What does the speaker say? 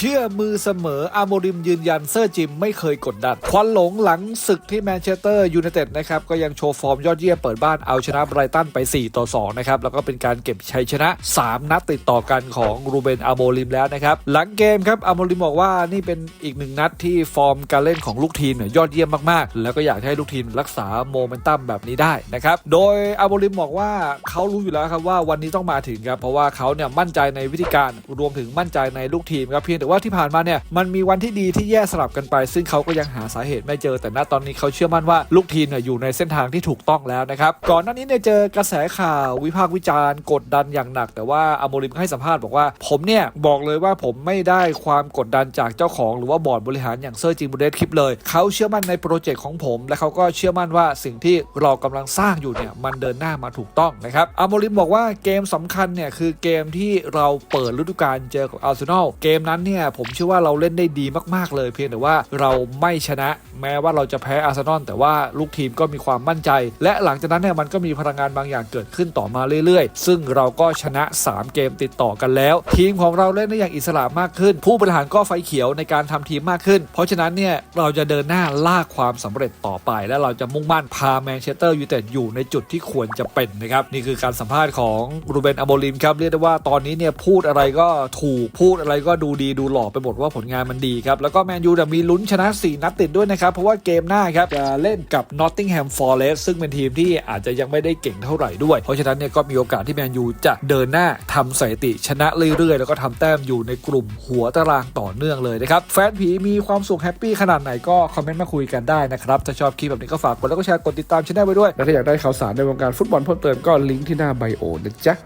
เชื่อมือเสมออาโมริมยืนยันเซอร์จิมไม่เคยกดดัน ควันหลงหลังศึกที่แมนเชสเตอร์ยูไนเต็ดนะครับก็ยังโชว์ฟอร์มยอดเยี่ยมเปิดบ้านเอาชนะไบรตันไป 4 ต่อ 2 นะครับ แล้วก็เป็นการเก็บชัยชนะ 3 นัดติดต่อกันของรูเบนอาโมริมแล้วนะครับ หลังเกมครับอาโมริมบอกว่านี่เป็นอีกหนึ่งนัดที่ฟอร์มการเล่นของลูกทีมยยอดเยี่ยมมากๆ แล้วก็อยากให้ลูกทีมรักษาโมเมนตัมแบบนี้ได้นะครับโดยอาโมริมบอกว่าเขารู้อยู่แล้วครับว่าวันนี้ต้องมาถึงครับเพราะว่าเขาเนี่ยมั่นใจในวิธีการรวมถึงมั่นใจในลูกทีมครับเพียงแต่ว่าที่ผ่านมาเนี่ยมันมีวันที่ดีที่แย่สลับกันไป ซึ่งเขาก็ยังหาสาเหตุไม่เจอ แต่ณตอนนี้เขาเชื่อมั่นว่าลูกทีมเนี่ยอยู่ในเส้นทางที่ถูกต้องแล้วนะครับก่อนหน้านี้เนี่ยเจอกระแสข่าววิพากษ์วิจารณ์กดดันอย่างหนัก แต่ว่าอโมริมให้สัมภาษณ์บอกว่า ผมเนี่ยบอกเลยว่าผมไม่ได้ความกดดันจากเจ้าของ หรือว่าบอร์ดบริหารอย่างเซอร์จิมบูเดสคลิปเลยเขาเชื่อมั่นในโปรเจกต์ของผม และเขาก็เชื่อมั่นว่าสิ่งที่เรากำลังสร้างอยู่เนี่ยมันเดินหน้ามาถูกต้องนะครับอโมริมบอกว่าเกมสำคัญเนี่ยคือเกมที่เราเปิดฤดูกาลเจอกับอาร์เซนอลเกมนั้นเนี่ยผมเชื่อว่าเราเล่นได้ดีมาก ๆ เลย เพียงแต่ว่าเราไม่ชนะแม้ว่าเราจะแพ้อาร์เซนอลแต่ว่าลูกทีมก็มีความมั่นใจ และหลังจากนั้นเนี่ยมันก็มีพลังงานบางอย่างเกิดขึ้นต่อมาเรื่อย ๆ ซึ่งเราก็ชนะ 3 เกมติดต่อกันแล้ว ทีมของเราเล่นได้อย่างอิสระมากขึ้น ผู้บริหารก็ไฟเขียวในการทำทีมมากขึ้น เพราะฉะนั้นเนี่ยเราจะเดินหน้าลากความสำเร็จต่อไป และเราจะมุ่งมั่นพาแมนเชสเตอร์ยูไนเต็ดอยู่ในจุดที่ควรจะเป็นนะครับนี่คือการสัมภาษณ์ของรูเบนอโมลิมครับเรียกได้ว่าตอนนี้เนี่ยพูดอะไรก็ถูกพูดอะไรก็ดูดีดูหล่อไปหมดว่าผลงานมันดีครับ แล้วก็แมนยูมีลุ้นชนะ 4 นัดติดด้วยนะครับ เพราะว่าเกมหน้าครับ จะเล่นกับ Nottingham Forest ซึ่งเป็นทีมที่อาจจะยังไม่ได้เก่งเท่าไหร่ด้วย เพราะฉะนั้นเนี่ยก็มีโอกาสที่แมนยูจะเดินหน้าทำสถิติชนะเรื่อยๆ แล้วก็ทำแต้มอยู่ในกลุ่มหัวตารางต่อเนื่องเลยนะครับ แฟนผีมีความสุขแฮปปี้ขนาดไหนก็คอมเมนต์มาคุยกันได้นะครับถ้าชอบคลิปแบบนี้ก็ฝากกดแล้วก็แชร์กดติดตามช่องไว้ด้วยและถ้าอยากได้ข่าวสารในวงการฟุตบอลเพิ่มเติมก็ลิงก์ที่หน้าไบโอนะจ๊ะ